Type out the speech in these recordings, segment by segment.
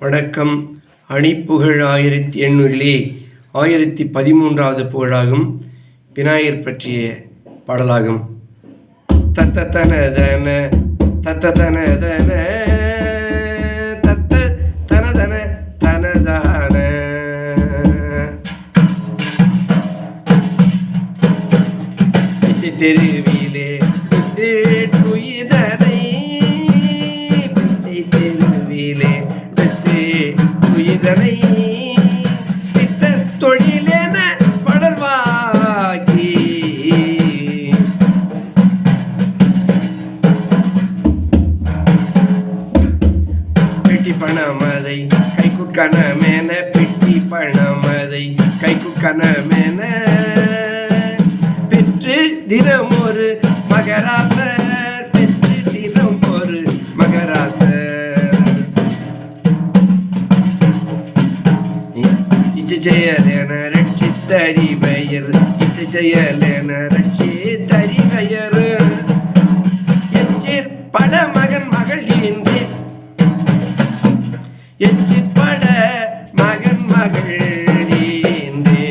வணக்கம். அணிப்புகழ் ஆயிரத்தி எண்ணூறிலே ஆயிரத்தி பதிமூன்றாவது புகழாகும். விநாயகர் பற்றிய பாடலாகும். தத்த தன தன தத்த தன தன தத்த தன தன தனதான தெருவிலே தொழிலென படர்வாகி. பெட்டி பணமதை கைக்கு கணமென பெட்டி பணமதை கைக்கு கணமென. பெற்று தினமொரு மகரா இச்சை செயலென ரட்சித்தறிவயர். இச்சை செயலென ரட்சித்தறிவயர். எச்சிற் பட மகன் மகள் இன்றி ஈன்றே எச்சிற்பட மகன் மகள் ஈன்றே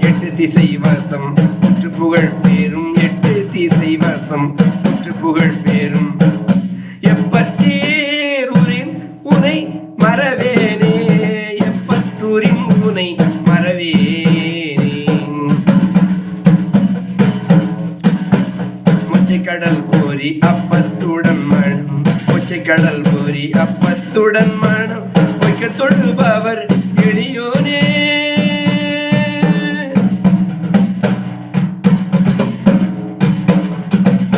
எட்டு திசை வசம் புகழ் பேரும் எட்டு திசை வசம் புகழ் பேரும் கடல் பூரி அப்பத்துடன் மனம் வைக்க தொழுபவர் எளியோனே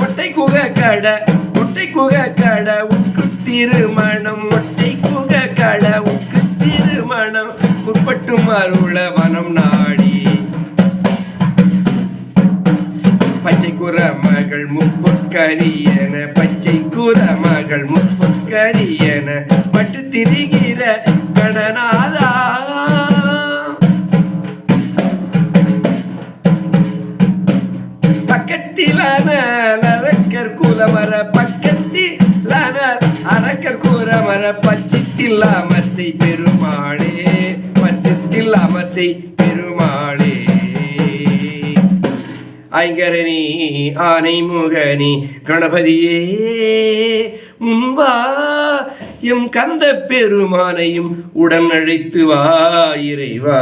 ஒட்டை குக கட ஒட்டை குக கட உக்கு திருமணம். ஒட்டை குக கட உக்கு திருமணம். உட்பட்டு அருள வனம் நாடு மகள் முப்பொற்கரியன பச்சை கூற மகள் முப்பொற்கரியன பட்டு திரிகிற கடனாதா பக்கத்திலான அரக்கர் குலமர பக்கத்திலான அரக்கர் குலமர பச்சத்தில் அமர்சை பெருமாளே பச்சத்தில் அமர்சை பெருமாள். ஐங்கரணி ஆனை முகனி கணபதியே முன்பா எம் கந்த பெருமானையும் உடன் அழைத்து வா இறைவா.